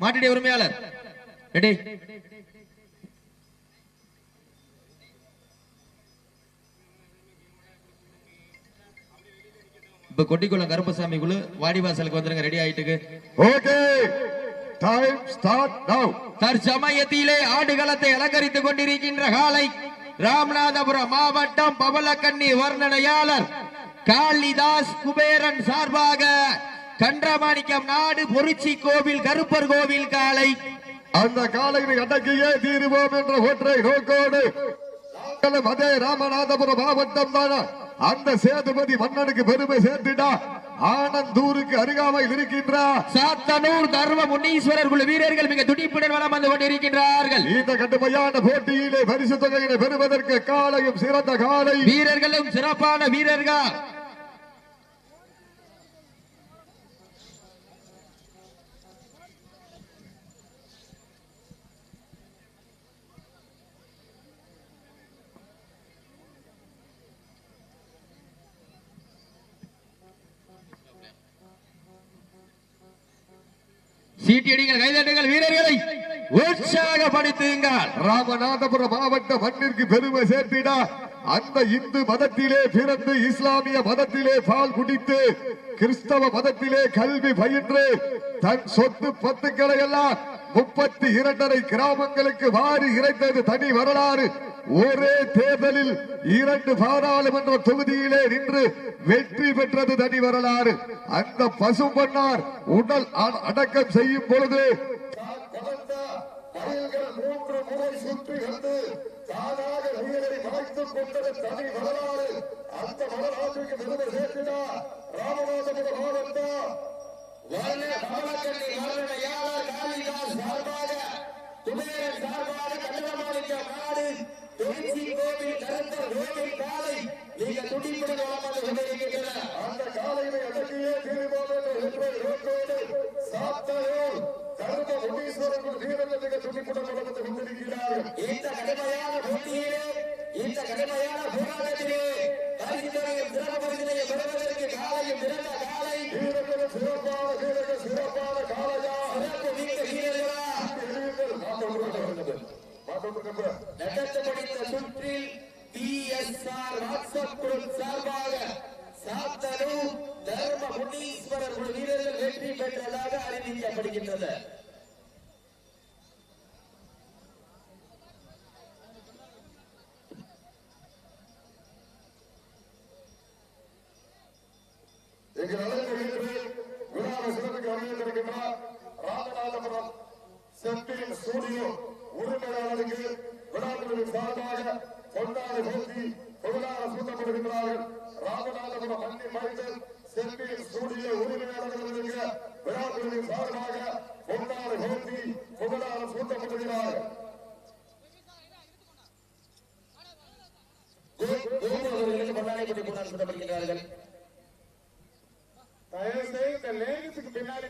மாட்டுடைய உரிமையாளர். ரெடி. இப்ப கொட்டிக்குளம் கருப்பசாமி குழு வாடிவாசலுக்கு வந்துருங்க ரெடி ஆயிட்டுக்கு. ஓகே. டைம் ஸ்டார்ட் நவ் தற்சமயத்திலே ஆடுகளத்தை அலங்கரித்துக் கொண்டிருக்கின்ற காலை ராமநாதபுரம் மாவட்டம் பவளக்கண்ணி வர்ணனையாளர் காளிதாஸ் குபேரன் சார்பாக கன்றமாணிக்கம் நாடு பொருச்சி கோவில் கருப்பர் கோவில் காலை. அந்த காலையை அடக்கியே தீருவோம் என்ற ஒற்றை நோக்கோடு? அதே ராமநாதபுரம் மாவட்டம் தானா? அந்த சேதுபதி மன்னனுக்கு பெருமை சேர்த்துடா ஆனந்தூருக்கு அருகாமையில் இருக்கின்ற? சாத்தனூர் தர்ம முனீஸ்வரர் குழு வீரர்கள் மிக துடிப்புடன் வளம் வந்து கொண்டிருக்கின்றார்கள். இந்த கடுமையான போட்டியிலே பரிசு தொகையினை பெறுவதற்கு காலையும் சிறந்த காலை. வீரர்களும் சிறப்பான வீரர்கள். சீட்டியடிகள் கைதட்டுங்கள் வீரர்களை உற்சாகப்படுத்துங்கள். ராமநாதபுரம் மாவட்ட மண்ணிற்கு பெருமை சேர்த்திடா. அந்த இந்து மதத்திலே பிறந்து இஸ்லாமிய மதத்திலே பால் குடித்து கிறிஸ்தவ மதத்திலே கல்வி பயின்று தன் சொத்து பத்துக்களை எல்லாம் முப்பத்தி இரண்டரை கிராமங்களுக்கு வாரி இறைத்தது தனி வரலாறு. ஒரே தேர்தலில் இரண்டு பாராளுமன்ற தொகுதியிலே நின்று வெற்றி பெற்றது தனி வரலாறு. அந்த பசும்பொன்னார் உடல் அடக்கம் செய்யும் பொழுது மூன்று முறை சுற்றி வந்து தானாக உயிரை கொண்டது தனி வரலாறு அந்த வரலாற்றுக்கு பெருமை மாவட்டம் காளிதாஸ் சார்பாக குபேரன் சார்பாக கண்டமாணிக்க நாடு இந்த கடுமையான போட்டியிலே இந்த கடுமையான போராட்டத்திலே பரிசுத்தரையும் சிறப்பு பரிசுத்தையும் பெறுவதற்கு காலையும் பிறந்த காலை. வீரர்கள் சிறப்பான வீரர்கள் சிறப்பான காலையா? சிறப்பு மிக்க வீரர்களா? வீரர்கள் மாற்றப்பட்டு மாற்றப்பட்டு நடத்தப்படுகிற சுற்றில் பிஎஸ்ஆர் வாட்ஸ்அப் குரூப் சார்பாக சாத்தனூர் தர்ம முனீஸ்வரர் வீரர்கள் வெற்றி பெற்றதாக அறிவிக்கப்படுகின்றது. எங்கள் அழைப்பிற்கு விழாவை சிறப்புக்கு அறிவித்திருக்கின்றார் ராமநாதபுரம் செம்பின் ஸ்டூடியோ உரிமையாளருக்கு விழாக்குழுவின் சார்பாக பொன்னாடு போட்டி பொருளாதார சூட்டப்படுகின்றார்கள். ராமநாதபுரம் மண்ணி மைந்தன் செம்பின் ஸ்டூடியோ உரிமையாளர்களுக்கு விழாக்குழுவின் சார்பாக பொன்னாடு போட்டி புகழார சூட்டப்படுகிறார்கள் கோபுரவர்களுக்கு பொன்னாடை போட்டி போனால் சுடப்படுகிறார்கள் i understand that they need to get out